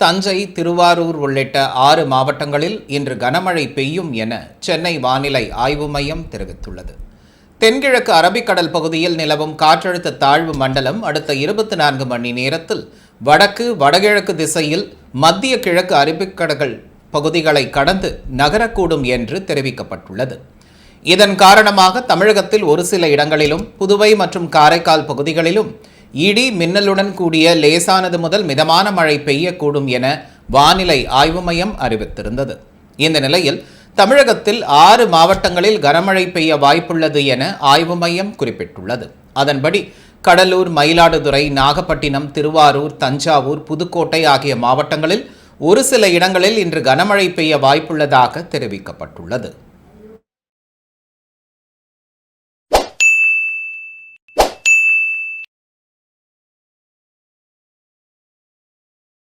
தஞ்சை திருவாரூர் உள்ளிட்ட ஆறு மாவட்டங்களில் இன்று கனமழை பெய்யும் என சென்னை வானிலை ஆய்வு மையம் தெரிவித்துள்ளது. தென்கிழக்கு அரபிக்கடல் பகுதியில் நிலவும் காற்றழுத்த தாழ்வு மண்டலம் அடுத்த இருபத்தி நான்கு மணி நேரத்தில் வடக்கு வடகிழக்கு திசையில் மத்திய கிழக்கு அரபிக்கடல் பகுதிகளை கடந்து நகரக்கூடும் என்று தெரிவிக்கப்பட்டுள்ளது. இதன் காரணமாக தமிழகத்தில் ஒரு சில இடங்களிலும் புதுவை மற்றும் காரைக்கால் பகுதிகளிலும் இடி மின்னலுடன் கூடிய லேசானது முதல் மிதமான மழை பெய்யக்கூடும் என வானிலை ஆய்வு மையம் அறிவித்திருந்தது. இந்த நிலையில் தமிழகத்தில் ஆறு மாவட்டங்களில் கனமழை பெய்ய வாய்ப்புள்ளது என ஆய்வு மையம் குறிப்பிட்டுள்ளது. அதன்படி கடலூர் மயிலாடுதுறை நாகப்பட்டினம் திருவாரூர் தஞ்சாவூர் புதுக்கோட்டை ஆகிய மாவட்டங்களில் ஒரு சில இடங்களில் இன்று கனமழை பெய்ய வாய்ப்புள்ளதாக தெரிவிக்கப்பட்டுள்ளது.